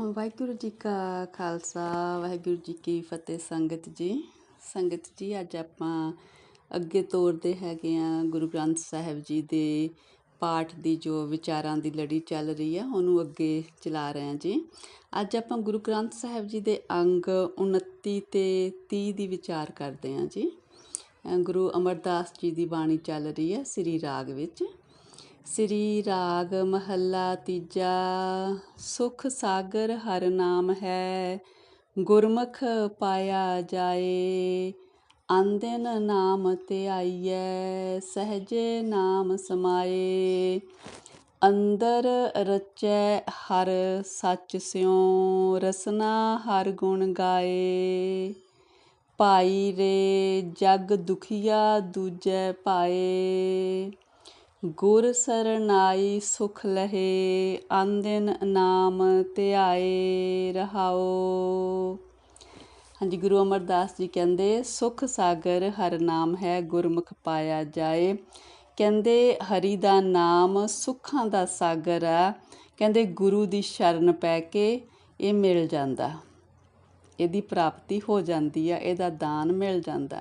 ਵਾਹਿਗੁਰੂ ਜੀ ਕਾ ਖਾਲਸਾ, ਵਾਹਿਗੁਰੂ ਜੀ ਕੀ ਫਤਿਹ ਸੰਗਤ ਜੀ। ਸੰਗਤ ਜੀ, ਅੱਜ ਆਪਾਂ ਅੱਗੇ ਤੋਰਦੇ ਹੈਗੇ ਆ ਗੁਰੂ ਗ੍ਰੰਥ ਸਾਹਿਬ ਜੀ ਦੇ ਪਾਠ ਦੀ ਜੋ ਵਿਚਾਰਾਂ ਦੀ ਲੜੀ ਚੱਲ ਰਹੀ ਆ, ਉਹਨੂੰ ਅੱਗੇ ਚਲਾ ਰਹੇ ਆ ਜੀ। ਅੱਜ ਆਪਾਂ ਗੁਰੂ ਗ੍ਰੰਥ ਸਾਹਿਬ ਜੀ ਦੇ ਅੰਗ 29 ਤੇ 30 ਦੀ ਵਿਚਾਰ ਕਰਦੇ ਆ ਜੀ। ਗੁਰੂ ਅਮਰਦਾਸ ਜੀ ਦੀ ਬਾਣੀ ਚੱਲ ਰਹੀ ਹੈ ਸ੍ਰੀ ਰਾਗ ਵਿੱਚ। ਸ੍ਰੀ ਰਾਗ ਮਹੱਲਾ ਤੀਜਾ, ਸੁਖ ਸਾਗਰ ਹਰ ਨਾਮ ਹੈ, ਗੁਰਮੁਖ ਪਾਇਆ ਜਾਏ, ਆਂਦਨ ਨਾਮ ਤੇ ਆਈਐ, ਸਹਜੇ ਨਾਮ ਸਮਾਏ। ਅੰਦਰ ਰਚੈ ਹਰ ਸੱਚ ਸਿਉ, ਰਸਨਾ ਹਰ ਗੁਣ ਗਾਏ। ਭਾਈ ਰੇ ਜਗ ਦੁਖੀਆ ਦੂਜੈ ਪਾਏ। ਗੁਰ ਸਰਨਾਈ ਸੁਖ ਲਹੇ, ਆਂਦਨ ਨਾਮ ਧਿਆਏ ਰਹਾਓ। ਹਾਂਜੀ, ਗੁਰੂ ਅਮਰਦਾਸ ਜੀ ਕਹਿੰਦੇ, ਸੁਖ ਸਾਗਰ ਹਰ ਨਾਮ ਹੈ, ਗੁਰਮੁਖ ਪਾਇਆ ਜਾਏ। ਕਹਿੰਦੇ, ਹਰੀ ਦਾ ਨਾਮ ਸੁੱਖਾਂ ਦਾ ਸਾਗਰ ਆ। ਕਹਿੰਦੇ, ਗੁਰੂ ਦੀ ਸ਼ਰਨ ਪੈ ਕੇ ਇਹ ਮਿਲ ਜਾਂਦਾ। ਇਹਦੀ ਪ੍ਰਾਪਤੀ ਹੋ ਜਾਂਦੀ ਆ, ਇਹਦਾ ਦਾਨ ਮਿਲ ਜਾਂਦਾ।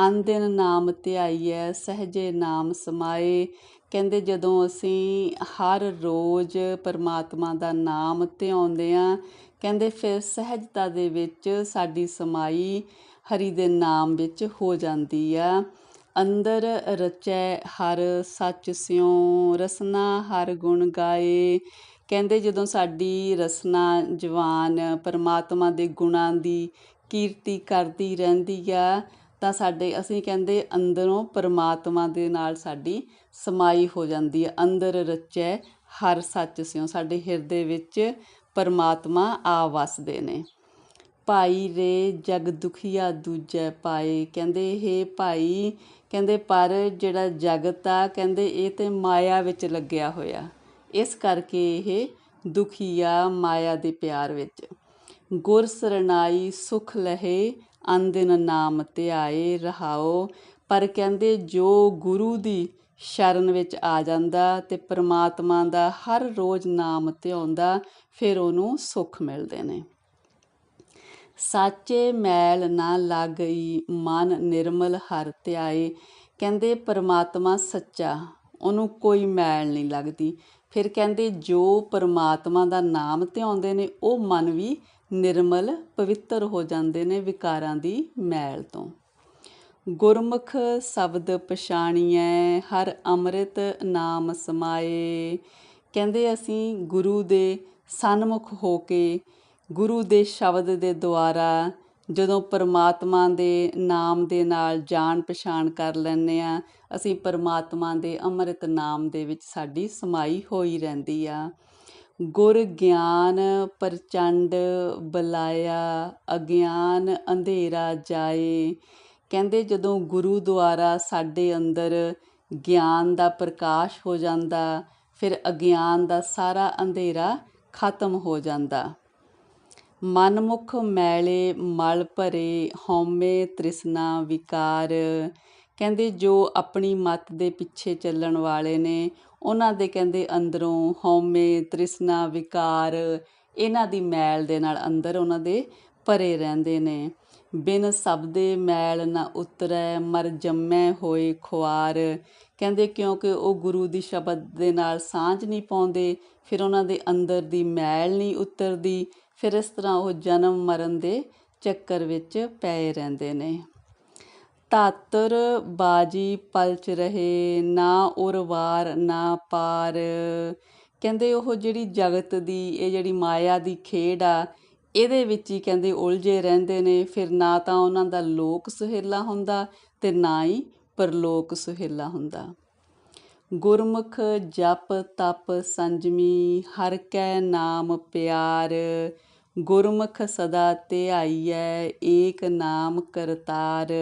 ਅੰਦਿਨ ਨਾਮ ਧਿਆਈਐ ਸਹਜੇ ਨਾਮ ਸਮਾਏ। ਕਹਿੰਦੇ ਜਦੋਂ ਅਸੀਂ ਹਰ ਰੋਜ਼ ਪਰਮਾਤਮਾ ਦਾ ਨਾਮ ਧਿਆਉਂਦੇ ਆ, ਕਹਿੰਦੇ ਫਿਰ ਸਹਿਜਤਾ ਦੇ ਵਿੱਚ ਸਾਡੀ ਸਮਾਈ ਹਰੀ ਦੇ ਨਾਮ ਵਿੱਚ ਹੋ ਜਾਂਦੀ ਆ। ਅੰਦਰ ਰਚੈ ਹਰ ਸੱਚ ਸਿਉ, ਰਸਨਾ ਹਰ ਗੁਣ ਗਾਏ। ਕਹਿੰਦੇ ਜਦੋਂ ਸਾਡੀ ਰਸਨਾ ਜਵਾਨ ਪਰਮਾਤਮਾ ਦੇ ਗੁਣਾਂ ਦੀ ਕੀਰਤੀ ਕਰਦੀ ਰਹਿੰਦੀ ਆ ਤਾਂ ਸਾਡੇ, ਅਸੀਂ ਕਹਿੰਦੇ ਅੰਦਰੋਂ ਪਰਮਾਤਮਾ ਦੇ ਨਾਲ ਸਾਡੀ ਸਮਾਈ ਹੋ ਜਾਂਦੀ ਹੈ। ਅੰਦਰ ਰਚੈ ਹਰ ਸੱਚ ਸਿਉ। ਸਾਡੇ ਹਿਰਦੇ ਵਿੱਚ ਪਰਮਾਤਮਾ ਆ ਵਸਦੇ ਨੇ। ਭਾਈ ਰੇ ਜਗ ਦੁਖੀਆ ਦੂਜੈ ਪਾਏ। ਕਹਿੰਦੇ ਇਹ ਭਾਈ, ਕਹਿੰਦੇ, ਪਰ ਜਿਹੜਾ ਜਗਤ ਆ, ਕਹਿੰਦੇ, ਇਹ ਤੇ ਮਾਇਆ ਵਿੱਚ ਲੱਗਿਆ ਹੋਇਆ। ਇਸ ਕਰਕੇ ਇਹ ਦੁਖੀਆ ਮਾਇਆ ਦੇ ਪਿਆਰ ਵਿੱਚ। ਗੁਰ ਸਰਨਾਈ ਸੁਖ ਲਹੇ ਅੰਦਿਨ ਨਾਮ ਧਿਆਏ ਰਹਾਓ। ਪਰ ਕਹਿੰਦੇ, ਜੋ ਗੁਰੂ ਦੀ ਸ਼ਰਨ ਵਿੱਚ ਆ ਜਾਂਦਾ ਤੇ ਪ੍ਰਮਾਤਮਾ ਦਾ ਹਰ ਰੋਜ਼ ਨਾਮ ਧਿਆਉਂਦਾ, ਫਿਰ ਉਹਨੂੰ ਸੁੱਖ ਮਿਲਦੇ ਨੇ। ਸਾਚੇ ਮੈਲ ਨਾ ਲੱਗਈ ਮਨ ਨਿਰਮਲ ਹਰ ਧਿਆਏ। ਕਹਿੰਦੇ, ਪਰਮਾਤਮਾ ਸੱਚਾ, ਉਹਨੂੰ ਕੋਈ ਮੈਲ ਨਹੀਂ ਲੱਗਦੀ। ਫਿਰ ਕਹਿੰਦੇ, ਜੋ ਪਰਮਾਤਮਾ ਦਾ ਨਾਮ ਧਿਆਉਂਦੇ ਨੇ, ਉਹ ਮਨ ਵੀ ਨਿਰਮਲ ਪਵਿੱਤਰ ਹੋ ਜਾਂਦੇ ਨੇ ਵਿਕਾਰਾਂ ਦੀ ਮੈਲ ਤੋਂ। ਗੁਰਮੁਖ ਸ਼ਬਦ ਪਛਾਣੀਐ, ਹਰ ਅੰਮ੍ਰਿਤ ਨਾਮ ਸਮਾਏ। ਕਹਿੰਦੇ ਅਸੀਂ ਗੁਰੂ ਦੇ ਸਨਮੁਖ ਹੋ ਕੇ, ਗੁਰੂ ਦੇ ਸ਼ਬਦ ਦੇ ਦੁਆਰਾ ਜਦੋਂ ਪਰਮਾਤਮਾ ਦੇ ਨਾਮ ਦੇ ਨਾਲ ਜਾਣ ਪਛਾਣ ਕਰ ਲੈਂਦੇ ਆ ਅਸੀਂ ਪਰਮਾਤਮਾ ਦੇ ਅੰਮ੍ਰਿਤ ਨਾਮ ਦੇ ਵਿੱਚ ਸਾਡੀ ਸਮਾਈ ਹੋਈ ਰਹਿੰਦੀ ਆ। ਗੁਰ ਗਿਆਨ ਪ੍ਰਚੰਡ ਬੁਲਾਇਆ, ਅਗਿਆਨ ਅੰਧੇਰਾ ਜਾਏ। ਕਹਿੰਦੇ ਜਦੋਂ ਗੁਰੂ ਦੁਆਰਾ ਸਾਡੇ ਅੰਦਰ ਗਿਆਨ ਦਾ ਪ੍ਰਕਾਸ਼ ਹੋ ਜਾਂਦਾ, ਫਿਰ ਅਗਿਆਨ ਦਾ ਸਾਰਾ ਅੰਧੇਰਾ ਖਤਮ ਹੋ ਜਾਂਦਾ। ਮਨਮੁਖ ਮੈਲੇ ਮਲ ਭਰੇ, ਹਉਮੈ ਤ੍ਰਿਸ਼ਨਾ ਵਿਕਾਰ। ਕਹਿੰਦੇ ਜੋ ਆਪਣੀ ਮਤ ਦੇ ਪਿੱਛੇ ਚੱਲਣ ਵਾਲੇ ਨੇ ਉਹਨਾਂ ਦੇ ਕਹਿੰਦੇ ਅੰਦਰੋਂ ਹਉਮੈ, ਤ੍ਰਿਸ਼ਨਾ, ਵਿਕਾਰ, ਇਹਨਾਂ ਦੀ ਮੈਲ ਦੇ ਨਾਲ ਅੰਦਰ ਉਹਨਾਂ ਦੇ ਭਰੇ ਰਹਿੰਦੇ ਨੇ। ਬਿਨ ਸਬਦੇ ਮੈਲ ਨਾ ਉਤਰੈ, ਮਰ ਜੰਮੈ ਹੋਏ ਖੁਆਰ। ਕਹਿੰਦੇ ਕਿਉਂਕਿ ਉਹ ਗੁਰੂ ਦੀ ਸ਼ਬਦ ਦੇ ਨਾਲ ਸਾਂਝ ਨਹੀਂ ਪਾਉਂਦੇ, ਫਿਰ ਉਹਨਾਂ ਦੇ ਅੰਦਰ ਦੀ ਮੈਲ ਨਹੀਂ ਉਤਰਦੀ, ਫਿਰ ਇਸ ਤਰ੍ਹਾਂ ਉਹ ਜਨਮ ਮਰਨ ਦੇ ਚੱਕਰ ਵਿੱਚ ਪਏ ਰਹਿੰਦੇ ਨੇ। ਧਾਤਰ ਬਾਜੀ ਪਲਚ ਰਹੇ, ਨਾ ਉਰ ਵਾਰ ਨਾ ਪਾਰ। ਕਹਿੰਦੇ ਉਹ ਜਿਹੜੀ ਜਗਤ ਦੀ, ਇਹ ਜਿਹੜੀ ਮਾਇਆ ਦੀ ਖੇਡ ਆ, ਇਹਦੇ ਵਿੱਚ ਹੀ ਕਹਿੰਦੇ ਉਲਝੇ ਰਹਿੰਦੇ ਨੇ। ਫਿਰ ਨਾ ਤਾਂ ਉਹਨਾਂ ਦਾ ਲੋਕ ਸੁਹੇਲਾ ਹੁੰਦਾ ਤੇ ਨਾ ਹੀ ਪਰਲੋਕ ਸੁਹੇਲਾ ਹੁੰਦਾ। ਗੁਰਮੁਖ ਜਪ ਤਪ ਸੰਜਮੀ, ਹਰ ਕੈ ਨਾਮ ਪਿਆਰ। ਗੁਰਮੁਖ ਸਦਾ ਧਿਆਈਐ, ਏਕ ਨਾਮ ਕਰਤਾਰ।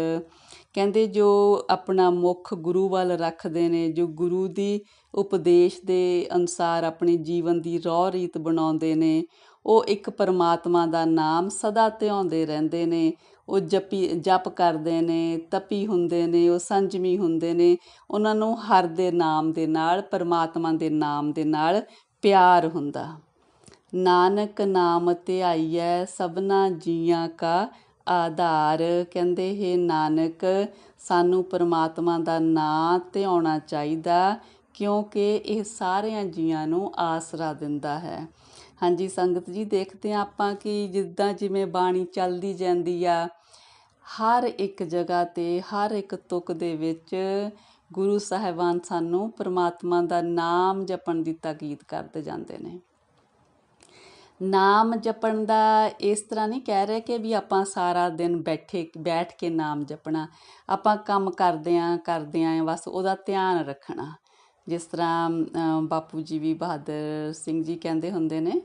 ਕਹਿੰਦੇ ਜੋ ਆਪਣਾ ਮੁੱਖ ਗੁਰੂ ਵੱਲ ਰੱਖਦੇ ਨੇ, ਜੋ ਗੁਰੂ ਦੀ ਉਪਦੇਸ਼ ਦੇ ਅਨੁਸਾਰ ਆਪਣੇ ਜੀਵਨ ਦੀ ਰੋਹ ਰੀਤ ਬਣਾਉਂਦੇ ਨੇ, ਉਹ ਇੱਕ ਪਰਮਾਤਮਾ ਦਾ ਨਾਮ ਸਦਾ ਧਿਆਉਂਦੇ ਰਹਿੰਦੇ ਨੇ। ਉਹ ਜਪੀ, ਜਪ ਕਰਦੇ ਨੇ, ਤਪੀ ਹੁੰਦੇ ਨੇ, ਉਹ ਸੰਜਮੀ ਹੁੰਦੇ ਨੇ। ਉਹਨਾਂ ਨੂੰ ਹਰ ਦੇ ਨਾਮ ਦੇ ਨਾਲ, ਪਰਮਾਤਮਾ ਦੇ ਨਾਮ ਦੇ ਨਾਲ ਪਿਆਰ ਹੁੰਦਾ। ਨਾਨਕ ਨਾਮ ਧਿਆਈਐ, ਸਭਨਾ ਜੀਆਂ ਕਾ ਆਧਾਰ। ਕਹਿੰਦੇ, ਹੈ ਨਾਨਕ, ਸਾਨੂੰ ਪਰਮਾਤਮਾ ਦਾ ਨਾਂ ਧਿਆਉਣਾ ਚਾਹੀਦਾ, ਕਿਉਂਕਿ ਇਹ ਸਾਰਿਆਂ ਜੀਆਂ ਨੂੰ ਆਸਰਾ ਦਿੰਦਾ ਹੈ। ਹਾਂਜੀ, ਸੰਗਤ ਜੀ, ਦੇਖਦੇ ਹਾਂ ਆਪਾਂ ਕਿ ਜਿੱਦਾਂ ਜਿਵੇਂ ਬਾਣੀ ਚੱਲਦੀ ਜਾਂਦੀ ਆ, ਹਰ ਇੱਕ ਜਗ੍ਹਾ ਤੇ, ਹਰ ਇੱਕ ਤੁਕ ਦੇ ਵਿੱਚ ਗੁਰੂ ਸਾਹਿਬਾਨ ਸਾਨੂੰ ਪਰਮਾਤਮਾ ਦਾ ਨਾਮ ਜਪਣ ਦੀ ਤਾਕੀਦ ਕਰਦੇ ਜਾਂਦੇ ਨੇ। ਨਾਮ ਜਪਣ ਦਾ ਇਸ ਤਰ੍ਹਾਂ ਨਹੀਂ ਕਹਿ ਰਹੇ ਕਿ ਵੀ ਆਪਾਂ ਸਾਰਾ ਦਿਨ ਬੈਠੇ, ਬੈਠ ਕੇ ਨਾਮ ਜਪਣਾ। ਆਪਾਂ ਕੰਮ ਕਰਦੇ ਆਂ ਕਰਦੇ ਆਂ ਬਸ ਉਹਦਾ ਧਿਆਨ ਰੱਖਣਾ। ਜਿਸ ਤਰ੍ਹਾਂ ਬਾਪੂ ਜੀ ਵੀ ਬਹਾਦਰ ਸਿੰਘ ਜੀ ਕਹਿੰਦੇ ਹੁੰਦੇ ਨੇ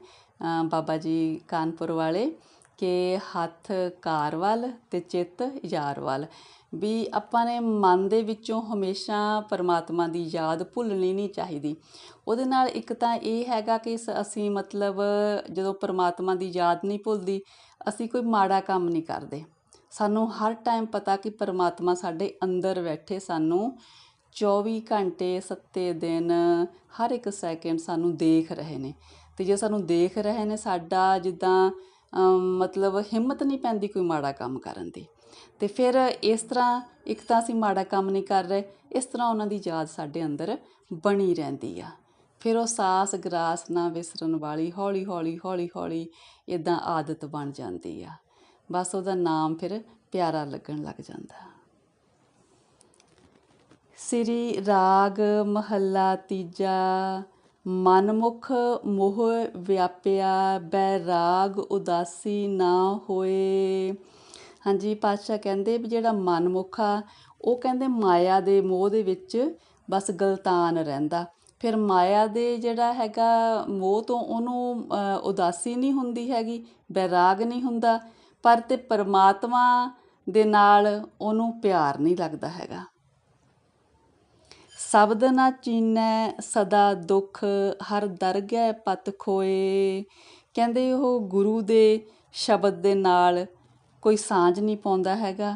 ਬਾਬਾ ਜੀ ਕਾਨਪੁਰ ਵਾਲੇ, ਕਿ ਹੱਥ ਕਾਰ ਵੱਲ ਤੇ ਚਿੱਤ ਯਾਰ ਵੱਲ। ਵੀ ਆਪਾਂ ਨੇ ਮਨ ਦੇ ਵਿੱਚੋਂ ਹਮੇਸ਼ਾ ਪਰਮਾਤਮਾ ਦੀ ਯਾਦ ਭੁੱਲਣੀ ਨਹੀਂ ਚਾਹੀਦੀ। ਉਹਦੇ ਨਾਲ ਇੱਕ ਤਾਂ ਇਹ ਹੈਗਾ ਕਿ ਸ- ਅਸੀਂ ਮਤਲਬ ਜਦੋਂ ਪਰਮਾਤਮਾ ਦੀ ਯਾਦ ਨਹੀਂ ਭੁੱਲਦੀ, ਅਸੀਂ ਕੋਈ ਮਾੜਾ ਕੰਮ ਨਹੀਂ ਕਰਦੇ। ਸਾਨੂੰ ਹਰ ਟਾਈਮ ਪਤਾ ਕਿ ਪਰਮਾਤਮਾ ਸਾਡੇ ਅੰਦਰ ਬੈਠੇ ਸਾਨੂੰ 24 ਘੰਟੇ ਸੱਤੇ ਦਿਨ ਹਰ ਇੱਕ ਸੈਕਿੰਡ ਸਾਨੂੰ ਦੇਖ ਰਹੇ ਨੇ। ਤੇ ਜੇ ਸਾਨੂੰ ਦੇਖ ਰਹੇ ਨੇ ਸਾਡਾ ਜਿੱਦਾਂ ਮਤਲਬ ਹਿੰਮਤ ਨਹੀਂ ਪੈਂਦੀ ਕੋਈ ਮਾੜਾ ਕੰਮ ਕਰਨ ਦੀ। ਅਤੇ ਫਿਰ ਇਸ ਤਰ੍ਹਾਂ ਇੱਕ ਤਾਂ ਅਸੀਂ ਮਾੜਾ ਕੰਮ ਨਹੀਂ ਕਰ ਰਹੇ, ਇਸ ਤਰ੍ਹਾਂ ਉਹਨਾਂ ਦੀ ਯਾਦ ਸਾਡੇ ਅੰਦਰ ਬਣੀ ਰਹਿੰਦੀ ਆ। ਫਿਰ ਉਹ ਸਾਸ ਗਰਾਸ ਨਾ ਵਿਸਰਨ ਵਾਲੀ ਹੌਲੀ ਹੌਲੀ ਹੌਲੀ ਹੌਲੀ ਇਦਾਂ ਆਦਤ ਬਣ ਜਾਂਦੀ ਆ। ਬਸ ਉਹਦਾ ਨਾਮ ਫਿਰ ਪਿਆਰਾ ਲੱਗਣ ਲੱਗ ਜਾਂਦਾ। ਸ੍ਰੀ ਰਾਗ ਮਹੱਲਾ ਤੀਜਾ ਮਨਮੁਖ ਮੋਹ ਵਿਆਪਿਆ ਬੈਰਾਗ ਉਦਾਸੀ ਨਾ ਹੋਏ। ਹਾਂਜੀ, ਪਾਤਸ਼ਾਹ ਕਹਿੰਦੇ ਵੀ ਜਿਹੜਾ ਮਨਮੁਖ ਆ, ਉਹ ਕਹਿੰਦੇ ਮਾਇਆ ਦੇ ਮੋਹ ਦੇ ਵਿੱਚ ਬਸ ਗਲਤਾਨ ਰਹਿੰਦਾ। ਫਿਰ ਮਾਇਆ ਦੇ ਜਿਹੜਾ ਹੈਗਾ ਮੋਹ ਤੋਂ ਉਹਨੂੰ ਉਦਾਸੀ ਨਹੀਂ ਹੁੰਦੀ ਹੈਗੀ ਬੈਰਾਗ ਨਹੀਂ ਹੁੰਦਾ, ਪਰ ਤੇ ਪਰਮਾਤਮਾ ਦੇ ਨਾਲ ਉਹਨੂੰ ਪਿਆਰ ਨਹੀਂ ਲੱਗਦਾ ਹੈਗਾ। ਸ਼ਬਦ ਨਾ ਚੀਨੈ, ਸਦਾ ਦੁੱਖ ਹਰ ਦਰਗਹਿ ਪਤ ਖੋਏ। ਕਹਿੰਦੇ ਉਹ ਗੁਰੂ ਦੇ ਸ਼ਬਦ ਦੇ ਨਾਲ ਕੋਈ ਸਾਂਝ ਨਹੀਂ ਪਾਉਂਦਾ ਹੈਗਾ,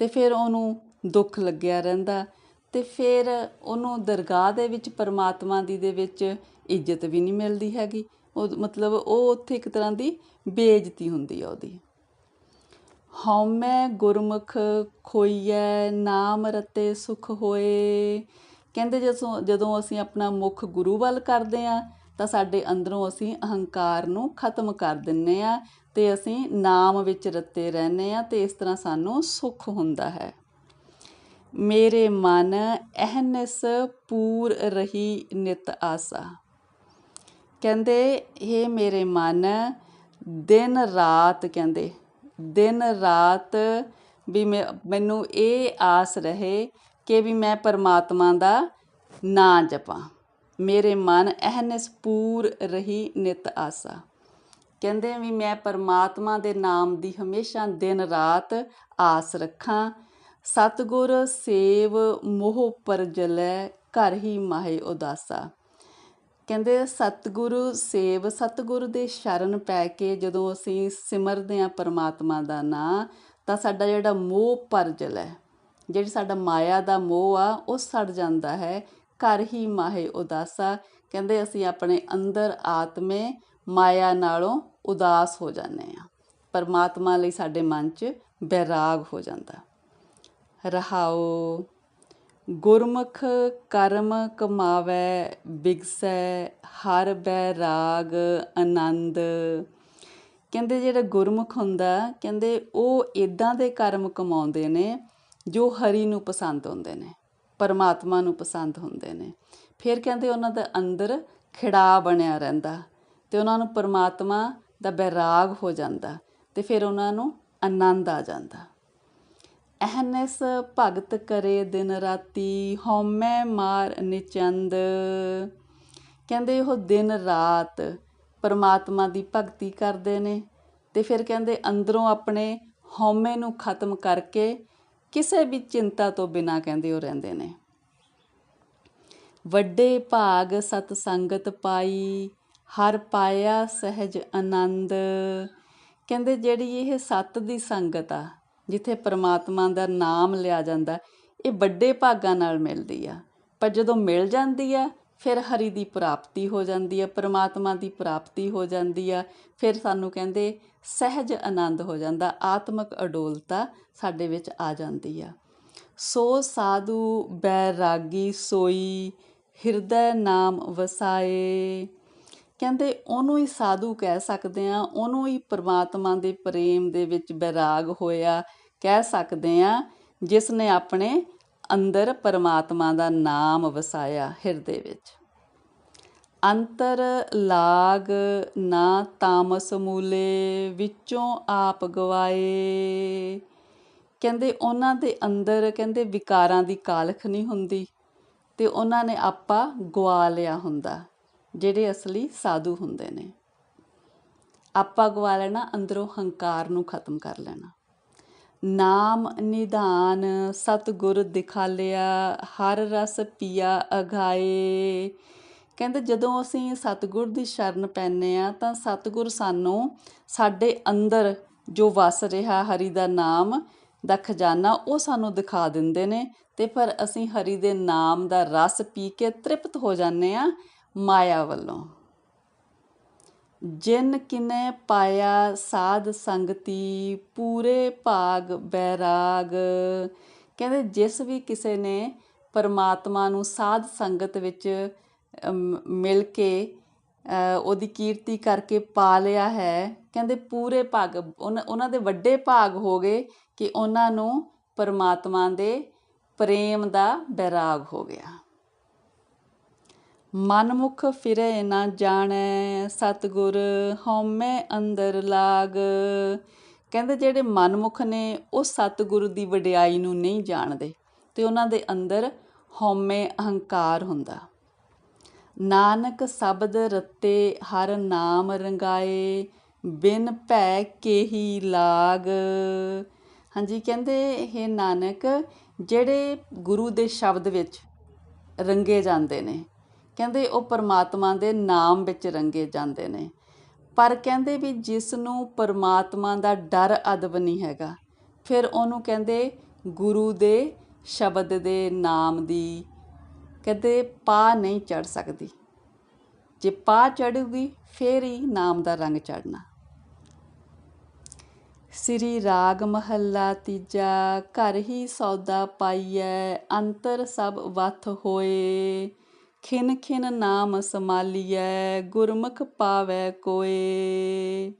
ਤੇ ਫਿਰ ਉਹਨੂੰ ਦੁੱਖ ਲੱਗਿਆ ਰਹਿੰਦਾ, ਤੇ ਫਿਰ ਉਹਨੂੰ ਦਰਗਾਹ ਦੇ ਵਿੱਚ ਪਰਮਾਤਮਾ ਦੀ ਦੇ ਵਿੱਚ ਇੱਜ਼ਤ ਵੀ ਨਹੀਂ ਮਿਲਦੀ ਹੈਗੀ। ਉਹ ਮਤਲਬ ਉਹ ਉੱਥੇ ਇੱਕ ਤਰ੍ਹਾਂ ਦੀ ਬੇਇੱਜ਼ਤੀ ਹੁੰਦੀ ਆ ਉਹਦੀ। ਹਉਮੈ ਗੁਰਮੁਖ ਖੋਈਐ, ਨਾਮ ਰਤੇ ਸੁਖ ਹੋਏ। ਕਹਿੰਦੇ ਜਦੋਂ ਜਦੋਂ ਅਸੀਂ ਆਪਣਾ ਮੁਖ ਗੁਰੂ ਵੱਲ ਕਰਦੇ ਆ ਤਾਂ ਸਾਡੇ ਅੰਦਰੋਂ ਅਸੀਂ ਅਹੰਕਾਰ ਨੂੰ ਖਤਮ ਕਰ ਦਿੰਨੇ ਆ ਤੇ ਅਸੀਂ ਨਾਮ ਵਿੱਚ ਰੱਤੇ ਰਹਿੰਦੇ ਆ ਤੇ ਇਸ ਤਰ੍ਹਾਂ ਸਾਨੂੰ ਸੁਖ ਹੁੰਦਾ ਹੈ। ਮੇਰੇ ਮਨ ਅਹਨਸ ਪੂਰ ਰਹੀ ਨਿਤ ਆਸਾ। ਕਹਿੰਦੇ ਇਹ ਮੇਰੇ ਮਨ, ਦਿਨ ਰਾਤ ਕਹਿੰਦੇ, ਦਿਨ ਰਾਤ ਵੀ ਮੈਨੂੰ ਇਹ ਆਸ ਰਹੇ ਕਿ ਵੀ ਮੈਂ ਪਰਮਾਤਮਾ ਦਾ ਨਾਂ ਜਪਾਂ। ਮੇਰੇ ਮਨ ਅਹਨਸ ਪੂਰ ਰਹੀ ਨਿਤ ਆਸਾ। ਕਹਿੰਦੇ ਵੀ ਮੈਂ ਪਰਮਾਤਮਾ ਦੇ ਨਾਮ ਦੀ ਹਮੇਸ਼ਾ ਦਿਨ ਰਾਤ ਆਸ ਰੱਖਾਂ। ਸਤਗੁਰ ਸੇਵ ਮੋਹ ਪਰਜਲੈ ਘਰ ਹੀ ਮਾਹੇ ਉਦਾਸਾ। ਕਹਿੰਦੇ ਸਤਿਗੁਰੂ ਸੇਵ ਸਤਿਗੁਰੂ ਦੇ ਸ਼ਰਨ ਪੈ ਕੇ ਜਦੋਂ ਅਸੀਂ ਸਿਮਰਦੇ ਹਾਂ ਪਰਮਾਤਮਾ ਦਾ ਨਾਂ, ਤਾਂ ਸਾਡਾ ਜਿਹੜਾ ਮੋਹ ਪਰਜਲ ਹੈ ਜਿਹੜੀ ਸਾਡਾ ਮਾਇਆ ਦਾ ਮੋਹ ਆ, ਉਹ ਸੜ ਜਾਂਦਾ ਹੈ। ਘਰ ਹੀ ਮਾਹੇ ਉਦਾਸਾ, ਕਹਿੰਦੇ ਅਸੀਂ ਆਪਣੇ ਅੰਦਰ ਆਤਮੇ ਮਾਇਆ ਨਾਲੋਂ ਉਦਾਸ ਹੋ ਜਾਂਦੇ ਆ ਪਰਮਾਤਮਾ ਲਈ ਸਾਡੇ ਮਨ 'ਚ ਬੈਰਾਗ ਹੋ ਜਾਂਦਾ। ਰਹਾਓ, ਗੁਰਮੁਖ ਕਰਮ ਕਮਾਵੈ, ਬਿਗਸੈ, ਹਰ ਬੈਰਾਗ ਆਨੰਦ। ਕਹਿੰਦੇ ਜਿਹੜਾ ਗੁਰਮੁਖ ਹੁੰਦਾ, ਕਹਿੰਦੇ ਉਹ ਇਦਾਂ ਦੇ ਕਰਮ ਕਮਾਉਂਦੇ ਨੇ ਜੋ ਹਰੀ ਨੂੰ ਪਸੰਦ ਹੁੰਦੇ ਨੇ, ਪਰਮਾਤਮਾ ਨੂੰ ਪਸੰਦ ਹੁੰਦੇ ਨੇ। ਫਿਰ ਕਹਿੰਦੇ ਉਹਨਾਂ ਦੇ ਅੰਦਰ ਖਿੜਾ ਬਣਿਆ ਰਹਿੰਦਾ ਤੇ ਉਹਨਾਂ ਨੂੰ ਪਰਮਾਤਮਾ ਦਾ ਬੈਰਾਗ ਹੋ ਜਾਂਦਾ ਤੇ ਫਿਰ ਉਹਨਾਂ ਨੂੰ ਆਨੰਦ ਆ ਜਾਂਦਾ। ਅਹਨਸ ਭਗਤ ਕਰੇ ਦਿਨ ਰਾਤੀ, ਹਉਮੈ ਮਾਰ ਨਿਚੰਦ। ਕਹਿੰਦੇ ਉਹ ਦਿਨ ਰਾਤ ਪਰਮਾਤਮਾ ਦੀ ਭਗਤੀ ਕਰਦੇ ਨੇ ਤੇ ਫਿਰ ਕਹਿੰਦੇ ਅੰਦਰੋਂ ਆਪਣੇ ਹਉਮੈ ਨੂੰ ਖਤਮ ਕਰਕੇ ਕਿਸੇ ਵੀ ਚਿੰਤਾ ਤੋਂ ਬਿਨਾ ਕਹਿੰਦੇ ਉਹ ਰਹਿੰਦੇ ਨੇ। ਵੱਡੇ ਭਾਗ ਸਤ ਸੰਗਤ ਪਾਈ, ਹਰ ਪਾਇਆ ਸਹਿਜ ਆਨੰਦ। ਕਹਿੰਦੇ ਜਿਹੜੀ ਇਹ ਸਤ ਦੀ ਸੰਗਤ ਆ, ਜਿੱਥੇ ਪ੍ਰਮਾਤਮਾ ਦਾ ਨਾਮ ਲਿਆ ਜਾਂਦਾ, ਇਹ ਵੱਡੇ ਭਾਗਾਂ ਨਾਲ ਮਿਲਦੀ ਆ। ਪਰ ਜਦੋਂ ਮਿਲ ਜਾਂਦੀ ਆ ਫਿਰ ਹਰੀ ਦੀ ਪ੍ਰਾਪਤੀ ਹੋ ਜਾਂਦੀ ਹੈ ਪਰਮਾਤਮਾ ਦੀ ਪ੍ਰਾਪਤੀ ਹੋ ਜਾਂਦੀ ਆ, ਫਿਰ ਸਾਨੂੰ ਕਹਿੰਦੇ ਸਹਿਜ ਆਨੰਦ ਹੋ ਜਾਂਦਾ, ਆਤਮਿਕ ਅਡੋਲਤਾ ਸਾਡੇ ਵਿੱਚ ਆ ਜਾਂਦੀ ਆ। ਸੋ ਸਾਧੂ ਬੈਰਾਗੀ ਸੋਈ, ਹਿਰਦੈ ਨਾਮ ਵਸਾਏ। ਕਹਿੰਦੇ ਉਹਨੂੰ ਹੀ ਸਾਧੂ ਕਹਿ ਸਕਦੇ ਆ, ਉਹਨੂੰ ਹੀ ਪ੍ਰਮਾਤਮਾ ਦੇ ਪ੍ਰੇਮ ਦੇ ਵਿੱਚ ਬੈਰਾਗ ਹੋਇਆ ਕਹਿ ਸਕਦੇ ਆ, ਜਿਸ ਨੇ ਆਪਣੇ ਅੰਦਰ ਪਰਮਾਤਮਾ ਦਾ ਨਾਮ ਵਸਾਇਆ ਹਿਰਦੇ ਵਿੱਚ। ਅੰਤਰ ਲਾਗ ਨਾ ਤਾਮਸ ਮੂਲੇ ਵਿੱਚੋਂ ਆਪ ਗਵਾਏ। ਕਹਿੰਦੇ ਉਹਨਾਂ ਦੇ ਅੰਦਰ, ਕਹਿੰਦੇ ਵਿਕਾਰਾਂ ਦੀ ਕਾਲਖ ਨਹੀਂ ਹੁੰਦੀ ਤੇ ਉਹਨਾਂ ਨੇ ਆਪਾ ਗਵਾ ਲਿਆ ਹੁੰਦਾ, ਜਿਹੜੇ ਅਸਲੀ ਸਾਧੂ ਹੁੰਦੇ ਨੇ। ਆਪਾ ਗਵਾ ਲੈਣਾ, ਅੰਦਰੋਂ ਹੰਕਾਰ ਨੂੰ ਖਤਮ ਕਰ ਲੈਣਾ। ਨਾਮ ਨਿਧਾਨ ਸਤਿਗੁਰ ਦਿਖਾਲਿਆ, ਹਰ ਰਸ ਪੀਆ ਅਗਾਏ। ਕਹਿੰਦੇ, ਜਦੋਂ ਅਸੀਂ ਸਤਿਗੁਰ ਦੀ ਸ਼ਰਨ ਪੈਨੇ ਆ ਤਾਂ ਸਤਿਗੁਰ ਸਾਨੂੰ ਸਾਡੇ ਅੰਦਰ ਜੋ ਵਸ ਰਿਹਾ ਹਰੀ ਦਾ ਨਾਮ, ਦਾ ਖਜ਼ਾਨਾ, ਉਹ ਸਾਨੂੰ ਦਿਖਾ ਦਿੰਦੇ ਨੇ ਤੇ ਪਰ ਅਸੀਂ ਹਰੀ ਦੇ ਨਾਮ ਦਾ ਰਸ ਪੀ ਕੇ ਤ੍ਰਿਪਤ ਹੋ ਜਾਂਦੇ ਆ ਮਾਇਆ ਵੱਲੋਂ। ਜਿਨ ਕਿਨੇ ਪਾਇਆ ਸਾਧ ਸੰਗਤੀ, ਪੂਰੇ ਭਾਗ ਬੈਰਾਗ। ਕਹਿੰਦੇ ਜਿਸ ਵੀ ਕਿਸੇ ਨੇ ਪਰਮਾਤਮਾ ਨੂੰ ਸਾਧ ਸੰਗਤ ਵਿੱਚ ਮਿਲ ਕੇ ਉਹਦੀ ਕੀਰਤੀ ਕਰਕੇ ਪਾ ਲਿਆ ਹੈ, ਕਹਿੰਦੇ ਪੂਰੇ ਭਾਗ ਉਹਨਾਂ ਉਹਨਾਂ ਦੇ ਵੱਡੇ ਭਾਗ ਹੋ ਗਏ ਕਿ ਉਹਨਾਂ ਨੂੰ ਪਰਮਾਤਮਾ ਦੇ ਪ੍ਰੇਮ ਦਾ ਬੈਰਾਗ ਹੋ ਗਿਆ। ਮਨਮੁਖ ਫਿਰੇ ਨਾ ਜਾਣੈ, ਸਤਿਗੁਰ ਹਉਮੈ ਅੰਦਰ ਲਾਗ। ਕਹਿੰਦੇ ਜਿਹੜੇ ਮਨਮੁਖ ਨੇ, ਉਹ ਸਤਿਗੁਰੂ ਦੀ ਵਡਿਆਈ ਨੂੰ ਨਹੀਂ ਜਾਣਦੇ ਤੇ ਉਹਨਾਂ ਦੇ ਅੰਦਰ ਹਉਮੈ ਅਹੰਕਾਰ ਹੁੰਦਾ। ਨਾਨਕ ਸ਼ਬਦ ਰਤੇ ਹਰ ਨਾਮ ਰੰਗਾਏ, ਬਿਨ ਭੈ ਕੇਹੀ ਲਾਗ। ਹਾਂਜੀ, ਕਹਿੰਦੇ ਇਹ ਨਾਨਕ, ਜਿਹੜੇ ਗੁਰੂ ਦੇ ਸ਼ਬਦ ਵਿੱਚ ਰੰਗੇ ਜਾਂਦੇ ਨੇ ਕਹਿੰਦੇ ਉਹ ਪਰਮਾਤਮਾ ਦੇ ਨਾਮ ਵਿੱਚ ਰੰਗੇ ਜਾਂਦੇ ਨੇ। ਪਰ ਕਹਿੰਦੇ ਵੀ ਜਿਸ ਨੂੰ ਪਰਮਾਤਮਾ ਦਾ ਡਰ ਅਦਬ ਨਹੀਂ ਹੈਗਾ, ਫਿਰ ਉਹਨੂੰ ਕਹਿੰਦੇ ਗੁਰੂ ਦੇ ਸ਼ਬਦ ਦੇ ਨਾਮ ਦੀ ਕਹਿੰਦੇ ਪਾ ਨਹੀਂ ਚੜ ਸਕਦੀ। ਜੇ ਪਾ ਚੜੂਗੀ ਫੇਰ ਹੀ ਨਾਮ ਦਾ ਰੰਗ ਚੜਨਾ ਸ੍ਰੀ ਰਾਗ ਮਹੱਲਾ ਤੀਜਾ, ਘਰ ਹੀ ਸੌਦਾ ਪਾਈਐ, ਅੰਤਰ ਸਭ ਵਥ ਹੋਏ। ਖਿਨ ਖਿਨ ਨਾਮ ਸਮਾਲੀਐ, ਗੁਰਮੁਖ ਪਾਵੈ ਕੋਏ।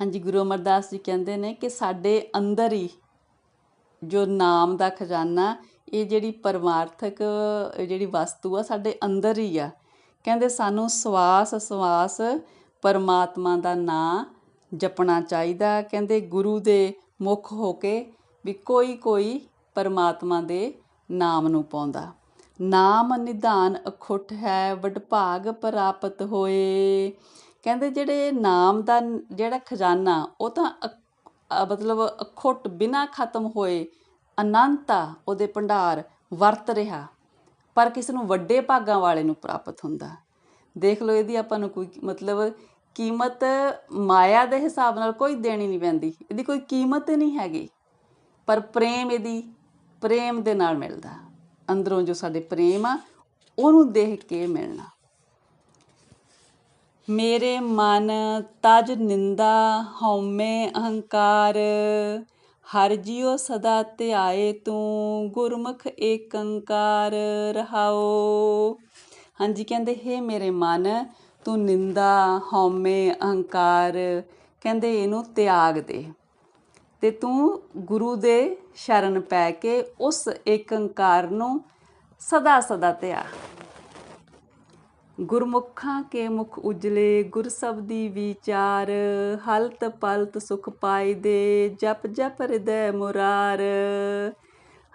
ਹਾਂਜੀ, ਗੁਰੂ ਅਮਰਦਾਸ ਜੀ ਕਹਿੰਦੇ ਨੇ ਕਿ ਸਾਡੇ ਅੰਦਰ ਹੀ ਜੋ ਨਾਮ ਦਾ ਖਜ਼ਾਨਾ, ਇਹ ਜਿਹੜੀ ਪਰਮਾਰਥਕ ਜਿਹੜੀ ਵਸਤੂ ਆ, ਸਾਡੇ ਅੰਦਰ ਹੀ ਆ। ਕਹਿੰਦੇ ਸਾਨੂੰ ਸਵਾਸ ਸਵਾਸ ਪਰਮਾਤਮਾ ਦਾ ਨਾਂ ਜਪਣਾ ਚਾਹੀਦਾ। ਕਹਿੰਦੇ ਗੁਰੂ ਦੇ ਮੁਖ ਹੋ ਕੇ ਵੀ ਕੋਈ ਕੋਈ ਪਰਮਾਤਮਾ ਦੇ ਨਾਮ ਨੂੰ ਪਾਉਂਦਾ। ਨਾਮ ਨਿਧਾਨ ਅਖੁੱਟ ਹੈ, ਵਡਭਾਗ ਪ੍ਰਾਪਤ ਹੋਏ। ਕਹਿੰਦੇ ਜਿਹੜੇ ਨਾਮ ਦਾ ਜਿਹੜਾ ਖਜ਼ਾਨਾ, ਉਹ ਤਾਂ ਅ- ਮਤਲਬ ਅਖੁੱਟ ਬਿਨਾ ਖਤਮ ਹੋਏ, ਅਨੰਤਾ ਉਹਦੇ ਭੰਡਾਰ, ਵਰਤ ਰਿਹਾ। ਪਰ ਕਿਸ ਨੂੰ ਵੱਡੇ ਭਾਗਾਂ ਵਾਲੇ ਨੂੰ ਪ੍ਰਾਪਤ ਹੁੰਦਾ। ਦੇਖ ਲਓ ਇਹਦੀ ਆਪਾਂ ਨੂੰ ਕੋਈ ਮਤਲਬ ਕੀਮਤ ਮਾਇਆ ਦੇ ਹਿਸਾਬ ਨਾਲ ਕੋਈ ਦੇਣੀ ਨਹੀਂ ਪੈਂਦੀ। ਇਹਦੀ ਕੋਈ ਕੀਮਤ ਨਹੀਂ ਹੈਗੀ। ਪਰ ਪ੍ਰੇਮ ਇਹਦੀ, ਪ੍ਰੇਮ ਦੇ ਨਾਲ ਮਿਲਦਾ। ਅੰਦਰੋਂ ਜੋ ਸਾਡੇ ਪ੍ਰੇਮ ਆ, ਉਹਨੂੰ ਦੇਖ ਕੇ ਮਿਲਣਾ। ਮੇਰੇ ਮਨ ਤਜ ਨਿੰਦਾ, ਹਉਮੈ ਅਹੰਕਾਰ, ਹਰ ਜਿਉ ਸਦਾ ਧਿਆਏ ਤੂੰ, ਗੁਰਮੁਖ ਏਕੰਕਾਰ ਰਹਾਓ ਹਾਂਜੀ, ਕਹਿੰਦੇ, ਹੇ ਮੇਰੇ ਮਨ, ਤੂੰ ਨਿੰਦਾ, ਹਉਮੈ ਅਹੰਕਾਰ, ਕਹਿੰਦੇ, ਇਹਨੂੰ ਤਿਆਗ ਦੇ। ਤੇ ਤੂੰ ਗੁਰੂ ਦੇ ਸ਼ਰਨ ਪੈ ਕੇ ਉਸ ਏਕੰਕਾਰ ਨੂੰ ਸਦਾ ਸਦਾ ਧਿਆ ਗੁਰਮੁਖਾਂ ਕੇ ਮੁਖ ਉਜਲੇ, ਗੁਰ ਸਬਦੀ ਵਿਚਾਰ, ਹਲਤ ਪਲਤ ਸੁਖ ਪਾਈ ਦੇ, ਜਪ ਜਪ ਹਿਰਦੈ ਮੁਰਾਰ।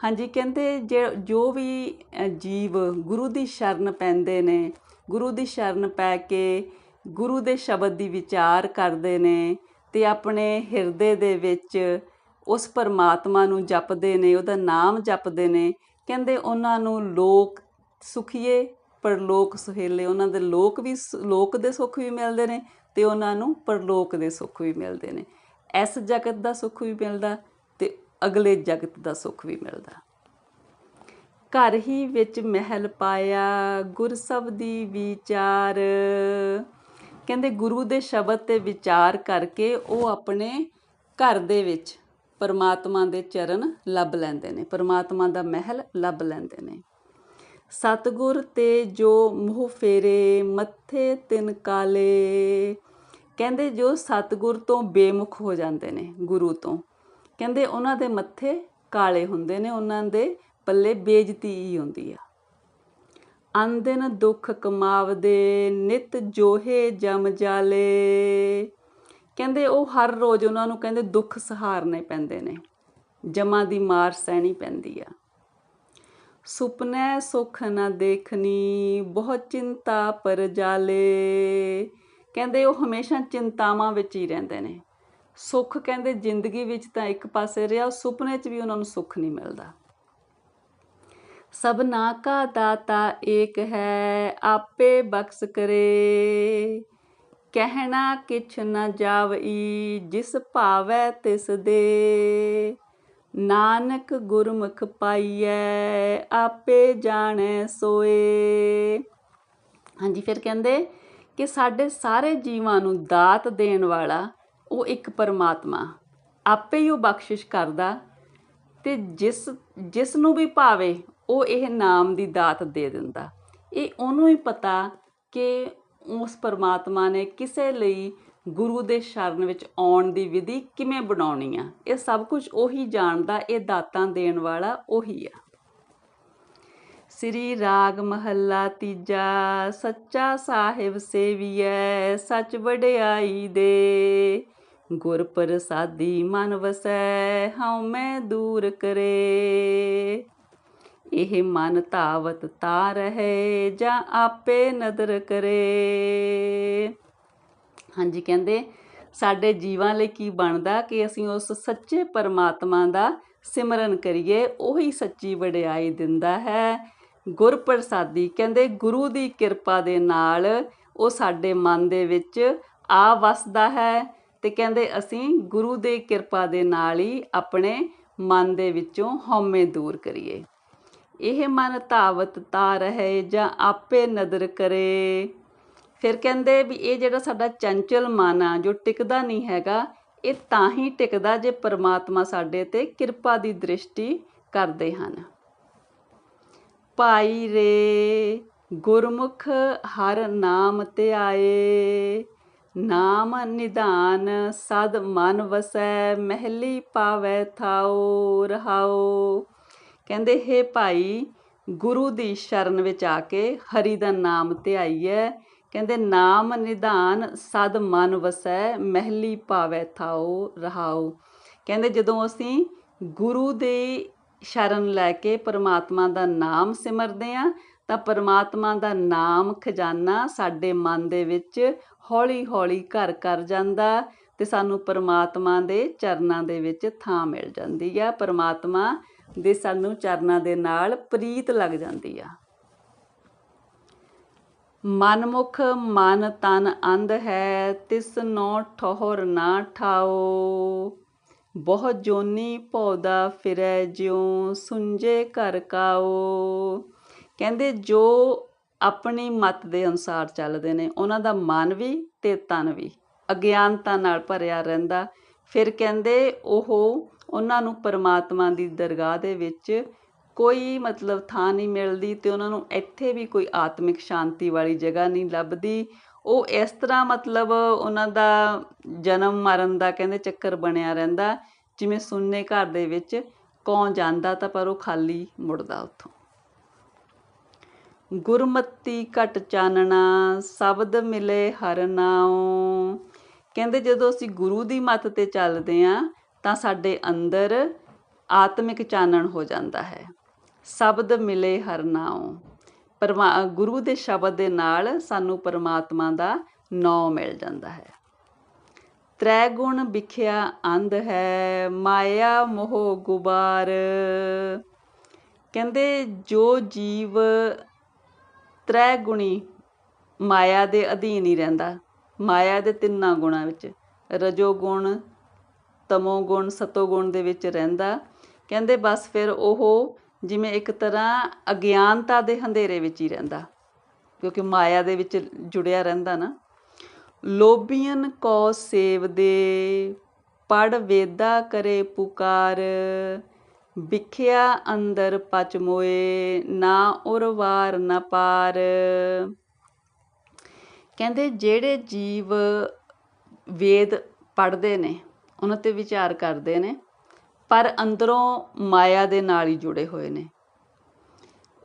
ਹਾਂਜੀ, ਕਹਿੰਦੇ ਜੇ- ਜੋ ਵੀ ਜੀਵ ਗੁਰੂ ਦੀ ਸ਼ਰਨ ਪੈਂਦੇ ਨੇ, ਗੁਰੂ ਦੀ ਸ਼ਰਨ ਪੈ ਕੇ ਗੁਰੂ ਦੇ ਸ਼ਬਦ ਦੀ ਵਿਚਾਰ ਕਰਦੇ ਨੇ ਅਤੇ ਆਪਣੇ ਹਿਰਦੇ ਦੇ ਵਿੱਚ ਉਸ ਪਰਮਾਤਮਾ ਨੂੰ ਜਪਦੇ ਨੇ, ਉਹਦਾ ਨਾਮ ਜਪਦੇ ਨੇ। ਕਹਿੰਦੇ ਉਹਨਾਂ ਨੂੰ ਲੋਕ ਸੁਖੀਏ, ਪਰਲੋਕ ਸੁਹੇਲੇ। ਉਹਨਾਂ ਦੇ ਲੋਕ ਵੀ ਸ- ਲੋਕ ਦੇ ਸੁੱਖ ਵੀ ਮਿਲਦੇ ਨੇ ਤੇ ਉਹਨਾਂ ਨੂੰ ਪਰਲੋਕ ਦੇ ਸੁੱਖ ਵੀ ਮਿਲਦੇ ਨੇ। ਇਸ ਜਗਤ ਦਾ ਸੁੱਖ ਵੀ ਮਿਲਦਾ ਤੇ ਅਗਲੇ ਜਗਤ ਦਾ ਸੁੱਖ ਵੀ ਮਿਲਦਾ। ਘਰ ਹੀ ਵਿੱਚ ਮਹਿਲ ਪਾਇਆ, ਗੁਰ ਸਬਦੀ ਵਿਚਾਰ। ਕਹਿੰਦੇ ਗੁਰੂ ਦੇ ਸ਼ਬਦ ਤੇ ਵਿਚਾਰ ਕਰਕੇ ਉਹ ਆਪਣੇ ਘਰ ਦੇ ਵਿੱਚ ਪਰਮਾਤਮਾ ਦੇ ਚਰਨ ਲੱਭ ਲੈਂਦੇ ਨੇ, ਪਰਮਾਤਮਾ ਦਾ ਮਹਿਲ ਲੱਭ ਲੈਂਦੇ ਨੇ। ਸਤਗੁਰ ਤੇ ਜੋ ਮੂੰਹ ਫੇਰੇ, ਮੱਥੇ ਤਿਨ ਕਾਲੇ। ਕਹਿੰਦੇ ਜੋ ਸਤਗੁਰ ਤੋਂ ਬੇਮੁਖ ਹੋ ਜਾਂਦੇ ਨੇ ਗੁਰੂ ਤੋਂ। ਕਹਿੰਦੇ ਉਹਨਾਂ ਦੇ ਮੱਥੇ ਕਾਲੇ ਹੁੰਦੇ ਨੇ, ਉਹਨਾਂ ਦੇ ਪੱਲੇ ਬੇਇੱਜ਼ਤੀ ਹੀ ਹੁੰਦੀ ਆ। ਅੰਦਨ ਦੁੱਖ ਕਮਾਵਦੇ, ਨਿਤ ਜੋਹੇ ਜਮ ਜਾਲੇ। ਕਹਿੰਦੇ ਉਹ ਹਰ ਰੋਜ਼ ਉਹਨਾਂ ਨੂੰ ਕਹਿੰਦੇ ਦੁੱਖ ਸਹਾਰਨੇ ਪੈਂਦੇ ਨੇ। ਜਮਾਂ ਦੀ ਮਾਰ ਸਹਿਣੀ ਪੈਂਦੀ ਆ। ਸੁਪਨੇ ਸੁਖ ਨਾ ਦੇਖਣੀ ਬਹੁਤ ਚਿੰਤਾ ਪਰ ਜਾਲੇ। ਕਹਿੰਦੇ ਉਹ ਹਮੇਸ਼ਾ ਚਿੰਤਾਵਾਂ ਵਿੱਚ ਹੀ ਰਹਿੰਦੇ ਨੇ। ਸੁੱਖ ਕਹਿੰਦੇ ਜ਼ਿੰਦਗੀ ਵਿੱਚ ਤਾਂ ਇੱਕ ਪਾਸੇ ਰਿਹਾ, ਸੁਪਨੇ 'ਚ ਵੀ ਉਹਨਾਂ ਨੂੰ ਸੁੱਖ ਨਹੀਂ ਮਿਲਦਾ। ਸਭਨਾ ਕਾ ਦਾਤਾ ਏਕ ਹੈ, ਆਪੇ ਬਖਸ਼ ਕਰੇ। ਕਹਿਣਾ ਕਿਛ ਨ ਜਾਵਈ, ਜਿਸ ਭਾਵੈ ਤਿਸ ਦੇ। ਨਾਨਕ ਗੁਰਮੁਖ ਪਾਈਐ, ਆਪੇ ਜਾਣੈ ਸੋਏ। ਹਾਂਜੀ, ਫਿਰ ਕਹਿੰਦੇ ਕਿ ਸਾਡੇ ਸਾਰੇ ਜੀਵਾਂ ਨੂੰ ਦਾਤ ਦੇਣ ਵਾਲਾ ਉਹ ਇੱਕ ਪਰਮਾਤਮਾ, ਆਪੇ ਹੀ ਉਹ ਬਖਸ਼ਿਸ਼ ਕਰਦਾ ਤੇ ਜਿਸ ਜਿਸ ਨੂੰ ਵੀ ਭਾਵੇ ਉਹ ਇਹ ਨਾਮ ਦੀ ਦਾਤ ਦੇ ਦਿੰਦਾ। ਇਹ ਉਹਨੂੰ ਹੀ ਪਤਾ ਕਿ ਉਸ ਪਰਮਾਤਮਾ ਨੇ ਕਿਸੇ ਲਈ ਗੁਰੂ ਦੇ ਸ਼ਰਨ ਵਿੱਚ ਆਉਣ ਦੀ ਵਿਧੀ ਕਿਵੇਂ ਬਣਾਉਣੀ ਆ। ਇਹ ਸਭ ਕੁਝ ਉਹੀ ਜਾਣਦਾ, ਇਹ ਦਾਤਾਂ ਦੇਣ ਵਾਲਾ ਉਹੀ ਆ। ਸ੍ਰੀ ਰਾਗ ਮਹੱਲਾ ਤੀਜਾ, ਸੱਚਾ ਸਾਹਿਬ ਸੇਵੀਐ, ਸੱਚ ਵਡਿਆਈ ਦੇ। ਗੁਰ ਪ੍ਰਸਾਦੀ ਮਨ ਵਸੈ, ਹਉ ਮੈਂ ਦੂਰ ਕਰੇ। ਇਹ ਮਨ ਧਾਵਤ ਤਾ ਰਹੇ ਜਾਂ ਆਪੇ ਨਦਰ ਕਰੇ? ਹਾਂਜੀ, ਕਹਿੰਦੇ, ਸਾਡੇ ਜੀਵਾਂ ਲਈ ਕੀ ਬਣਦਾ ਕਿ ਅਸੀਂ ਉਸ ਸੱਚੇ ਪਰਮਾਤਮਾ ਦਾ ਸਿਮਰਨ ਕਰੀਏ? ਉਹੀ ਸੱਚੀ ਵਡਿਆਈ ਦਿੰਦਾ ਹੈ। ਗੁਰ ਪ੍ਰਸਾਦੀ ਕਹਿੰਦੇ, ਗੁਰੂ ਦੀ ਕਿਰਪਾ ਦੇ ਨਾਲ ਉਹ ਸਾਡੇ ਮਨ ਦੇ ਵਿੱਚ ਆ ਵਸਦਾ ਹੈ ਤੇ ਕਹਿੰਦੇ, ਅਸੀਂ ਗੁਰੂ ਦੇ ਕਿਰਪਾ ਦੇ ਨਾਲ ਹੀ ਆਪਣੇ ਮਨ ਦੇ ਵਿੱਚੋਂ ਹਉਮੈ ਦੂਰ ਕਰੀਏ। ਇਹ ਮਨ ਧਾਵਤ ਤਾ ਰਹੇ ਜਾਂ ਆਪੇ ਨਦਰ ਕਰੇ। ਫਿਰ ਕਹਿੰਦੇ ਵੀ ਇਹ ਜਿਹੜਾ ਸਾਡਾ ਚੰਚਲ ਮਨ ਆ, ਜੋ ਟਿਕਦਾ ਨਹੀਂ ਹੈਗਾ, ਇਹ ਤਾਂ ਹੀ ਟਿਕਦਾ ਜੇ ਪਰਮਾਤਮਾ ਸਾਡੇ ਤੇ ਕਿਰਪਾ ਦੀ ਦ੍ਰਿਸ਼ਟੀ ਕਰਦੇ ਹਨ। ਭਾਈ ਰੇ, ਗੁਰਮੁਖ ਹਰ ਨਾਮ ਤੇ ਆਏ। ਨਾਮ ਨਿਧਾਨ ਸਦ ਮਨ ਵਸੈ, ਮਹਿਲੀ ਪਾਵੈ ਥਾਉ ਰਹਾਉ। ਕਹਿੰਦੇ, ਹੇ ਭਾਈ, ਗੁਰੂ ਦੀ ਸ਼ਰਨ ਵਿੱਚ ਆ ਕੇ ਹਰੀ ਦਾ ਨਾਮ ਧਿਆਈਐ। ਕਹਿੰਦੇ, ਨਾਮ ਨਿਧਾਨ ਸਦ ਮਨ ਵਸੈ, ਮਹਿਲੀ ਪਾਵੈ ਥਾਉ ਰਹਾਉ। ਕਹਿੰਦੇ, ਜਦੋਂ ਅਸੀਂ ਗੁਰੂ ਦੇ ਸ਼ਰਨ ਲੈ ਕੇ ਪਰਮਾਤਮਾ ਦਾ ਨਾਮ ਸਿਮਰਦੇ ਆ, ਤਾਂ ਪਰਮਾਤਮਾ ਦਾ ਨਾਮ ਖਜ਼ਾਨਾ ਸਾਡੇ ਮਨ ਦੇ ਵਿੱਚ ਹੌਲੀ-ਹੌਲੀ ਘਰ ਕਰ ਜਾਂਦਾ ਤੇ ਸਾਨੂੰ ਪਰਮਾਤਮਾ ਦੇ ਚਰਨਾਂ ਦੇ ਵਿੱਚ ਥਾਂ ਮਿਲ ਜਾਂਦੀ ਆ। ਪਰਮਾਤਮਾ ਦੇ ਸਾਨੂੰ ਚਰਨਾਂ ਦੇ ਨਾਲ ਪ੍ਰੀਤ ਲੱਗ ਜਾਂਦੀ ਆ। ਮਨਮੁਖ ਮਨ ਤਨ ਅੰਧ ਹੈ, ਤਿਸ ਨੋ ਠੋਹਰ ਨਾ ਠਾਓ। ਬਹੁ ਜੋਨੀ ਪੌਦਾ ਫਿਰੈ, ਜਿਉ ਸੁੰਜੇ ਘਰ ਕਾਓ। ਕਹਿੰਦੇ ਜੋ ਆਪਣੀ ਮਤ ਦੇ ਅਨੁਸਾਰ ਚੱਲਦੇ ਨੇ, ਉਹਨਾਂ ਦਾ ਮਨ ਵੀ ਤੇ ਤਨ ਵੀ। ਅਗਿਆਨਤਾ ਨਾਲ ਭਰਿਆ ਰਹਿੰਦਾ। ਫਿਰ ਕਹਿੰਦੇ ਉਹ ਉਹਨਾਂ ਨੂੰ ਪਰਮਾਤਮਾ ਦੀ ਦਰਗਾਹ ਦੇ ਵਿੱਚ ਕੋਈ ਮਤਲਬ ਥਾਂ ਨਹੀਂ ਮਿਲਦੀ ਤੇ ਉਹਨਾਂ ਨੂੰ ਇੱਥੇ ਵੀ ਕੋਈ ਆਤਮਿਕ ਸ਼ਾਂਤੀ ਵਾਲੀ ਜਗ੍ਹਾ ਨਹੀਂ ਲੱਭਦੀ। ਉਹ ਇਸ ਤਰ੍ਹਾਂ ਮਤਲਬ ਉਹਨਾਂ ਦਾ ਜਨਮ ਮਰਨ ਦਾ ਕਹਿੰਦੇ ਚੱਕਰ ਬਣਿਆ ਰਹਿੰਦਾ, ਜਿਵੇਂ ਸੁੰਨੇ ਘਰ ਦੇ ਵਿੱਚ ਕੌਣ ਜਾਂਦਾ ਤਾਂ ਪਰ ਉਹ ਖਾਲੀ ਮੁੜਦਾ ਉੱਥੋਂ। ਗੁਰਮਤੀ ਘਟ ਚਾਨਣਾ, ਸ਼ਬਦ ਮਿਲੇ ਹਰ ਨਾਉ। ਕਹਿੰਦੇ ਜਦੋਂ ਅਸੀਂ ਗੁਰੂ ਦੀ ਮੱਤ ਤੇ ਚੱਲਦੇ ਆਂ ਤਾਂ ਸਾਡੇ ਅੰਦਰ ਆਤਮਿਕ ਚਾਨਣ ਹੋ ਜਾਂਦਾ ਹੈ। ਸ਼ਬਦ ਮਿਲੇ ਹਰ ਨਾਉ। ਪਰਮਾ, ਗੁਰੂ ਦੇ ਸ਼ਬਦ ਦੇ ਨਾਲ ਸਾਨੂੰ ਪਰਮਾਤਮਾ ਦਾ ਨਾਮ ਮਿਲ ਜਾਂਦਾ ਹੈ। ਤ੍ਰੈ ਗੁਣ ਵਿਖਿਆ ਅੰਧ ਹੈ, ਮਾਇਆ ਮੋਹ ਗੁਬਾਰ। ਕਹਿੰਦੇ ਜੋ ਜੀਵ ਤ੍ਰੈ ਗੁਣੀ ਮਾਇਆ ਦੇ ਅਧੀਨ ਹੀ ਰਹਿੰਦਾ। ਮਾਇਆ ਦੇ ਤਿੰਨਾਂ ਗੁਣਾਂ ਵਿੱਚ ਰਜੋ ਗੁਣ ਤਮੋ ਗੁਣ ਸਤੋ ਗੁਣ ਦੇ ਵਿੱਚ ਰਹਿੰਦਾ। ਕਹਿੰਦੇ ਬਸ ਫਿਰ ਉਹ ਜਿਵੇਂ ਇੱਕ ਤਰ੍ਹਾਂ ਅਗਿਆਨਤਾ ਦੇ ਹਨੇਰੇ ਵਿੱਚ ਹੀ ਰਹਿੰਦਾ, ਕਿਉਂਕਿ ਮਾਇਆ ਦੇ ਵਿੱਚ ਜੁੜਿਆ ਰਹਿੰਦਾ ਨਾ। ਲੋਭੀਨ ਕੋ ਸੇਵਦੇ ਪੜ ਵੇਦਾ ਕਰੇ ਪੁਕਾਰ, ਵਿਖਿਆ ਅੰਦਰ ਪਚਮੋਏ ਨਾ ਉਰਵਾਰ ਨਾ ਪਾਰ। ਕਹਿੰਦੇ ਜਿਹੜੇ ਜੀਵ ਵੇਦ ਪੜ੍ਹਦੇ ਨੇ ਉਹਨਾਂ ਤੇ ਵਿਚਾਰ ਕਰਦੇ ਨੇ, ਪਰ ਅੰਦਰੋਂ ਮਾਇਆ ਦੇ ਨਾਲ ਹੀ ਜੁੜੇ ਹੋਏ ਨੇ।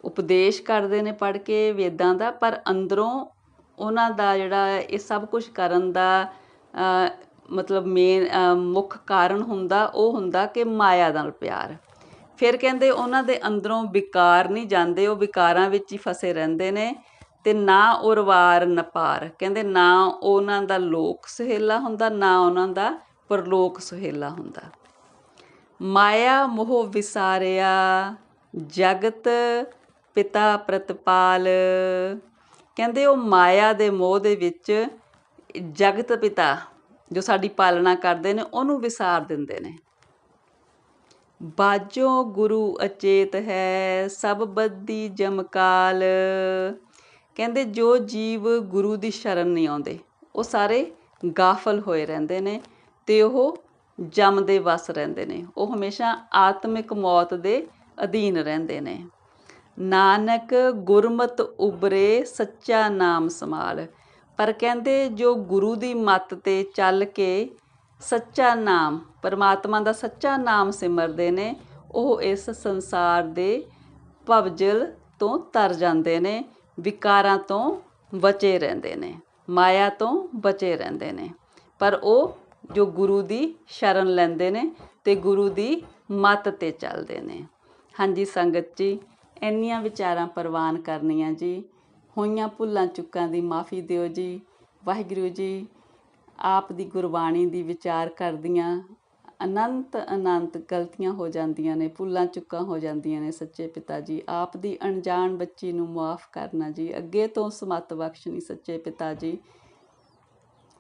ਉਪਦੇਸ਼ ਕਰਦੇ ਨੇ ਪੜ੍ਹ ਕੇ ਵੇਦਾਂ ਦਾ, ਪਰ ਅੰਦਰੋਂ ਉਹਨਾਂ ਦਾ ਜਿਹੜਾ ਇਹ ਸਭ ਕੁਝ ਕਰਨ ਦਾ ਮਤਲਬ ਮੇਨ ਮੁੱਖ ਕਾਰਨ ਹੁੰਦਾ, ਉਹ ਹੁੰਦਾ ਕਿ ਮਾਇਆ ਨਾਲ ਪਿਆਰ। ਫਿਰ ਕਹਿੰਦੇ ਉਹਨਾਂ ਦੇ ਅੰਦਰੋਂ ਵਿਕਾਰ ਨਹੀਂ ਜਾਂਦੇ, ਉਹ ਵਿਕਾਰਾਂ ਵਿੱਚ ਹੀ ਫਸੇ ਰਹਿੰਦੇ ਨੇ ਤੇ ਨਾ ਉਰਵਾਰ ਨਪਾਰ। ਕਹਿੰਦੇ ਨਾ ਉਹਨਾਂ ਦਾ ਲੋਕ ਸਹੇਲਾ ਹੁੰਦਾ, ਨਾ ਉਹਨਾਂ ਦਾ ਪਰਲੋਕ ਸੁਹੇਲਾ ਹੁੰਦਾ। ਮਾਇਆ ਮੋਹ ਵਿਸਾਰਿਆ, ਜਗਤ ਪਿਤਾ ਪ੍ਰਤਪਾਲ। ਕਹਿੰਦੇ ਉਹ ਮਾਇਆ ਦੇ ਮੋਹ ਦੇ ਵਿੱਚ ਜਗਤ ਪਿਤਾ ਜੋ ਸਾਡੀ ਪਾਲਣਾ ਕਰਦੇ ਨੇ, ਉਹਨੂੰ ਵਿਸਾਰ ਦਿੰਦੇ ਨੇ। ਬਾਜੋ ਗੁਰੂ ਅਚੇਤ ਹੈ, ਸਭ ਬੱਦੀ ਜਮਕਾਲ ਕਹਿੰਦੇ ਜੋ ਜੀਵ ਗੁਰੂ ਦੀ ਸ਼ਰਨ ਨਹੀਂ ਆਉਂਦੇ, ਉਹ ਸਾਰੇ ਗਾਫਲ ਹੋਏ ਰਹਿੰਦੇ ਨੇ। ਤੇ ਉਹ ਜਮ ਦੇ ਵਸ ਰਹਿੰਦੇ ਨੇ। ਉਹ ਹਮੇਸ਼ਾ ਆਤਮਿਕ ਮੌਤ ਦੇ ਅਧੀਨ ਰਹਿੰਦੇ ਨੇ। ਨਾਨਕ ਗੁਰਮਤ ਉਬਰੇ ਸੱਚਾ ਨਾਮ ਸਮਾਲ ਪਰ ਕਹਿੰਦੇ ਜੋ ਗੁਰੂ ਦੀ ਮੱਤ ਤੇ ਚੱਲ ਕੇ ਸੱਚਾ ਨਾਮ, ਪਰਮਾਤਮਾ ਦਾ ਸੱਚਾ ਨਾਮ ਸਿਮਰਦੇ ਨੇ, ਉਹ ਇਸ ਸੰਸਾਰ ਦੇ ਭਵਜਲ ਤੋਂ ਤਰ ਜਾਂਦੇ ਨੇ, ਵਿਕਾਰਾਂ ਤੋਂ ਬਚੇ ਰਹਿੰਦੇ ਨੇ, ਮਾਇਆ ਤੋਂ ਬਚੇ ਰਹਿੰਦੇ ਨੇ। ਪਰ ਉਹ ਜੋ ਗੁਰੂ ਦੀ ਸ਼ਰਨ ਲੈਂਦੇ ਨੇ ਤੇ ਗੁਰੂ ਦੀ ਮੱਤ ਤੇ ਚੱਲਦੇ ਨੇ। ਹਾਂਜੀ ਸੰਗਤ ਜੀ, ਇੰਨੀਆਂ ਵਿਚਾਰਾਂ ਪ੍ਰਵਾਨ ਕਰਨੀਆਂ ਜੀ, ਹੋਈਆਂ ਭੁੱਲਾਂ ਚੁੱਕਾਂ ਦੀ ਮਾਫੀ ਦਿਓ ਜੀ। ਵਾਹਿਗੁਰੂ ਜੀ, ਆਪ ਦੀ ਗੁਰਬਾਣੀ ਦੀ ਵਿਚਾਰ ਕਰਦੀਆਂ, ਅਨੰਤ ਅਨੰਤ ਗਲਤੀਆਂ ਹੋ ਜਾਂਦੀਆਂ ਨੇ, ਭੁੱਲਾਂ ਚੁੱਕਾਂ ਹੋ ਜਾਂਦੀਆਂ ਨੇ ਸੱਚੇ ਪਿਤਾ ਜੀ। ਆਪ ਦੀ ਅਣਜਾਣ ਬੱਚੀ ਨੂੰ ਮਾਫ ਕਰਨਾ ਜੀ। ਅੱਗੇ ਤੋਂ ਸਮਤ ਬਖਸ਼ਣੀ ਸੱਚੇ ਪਿਤਾ ਜੀ।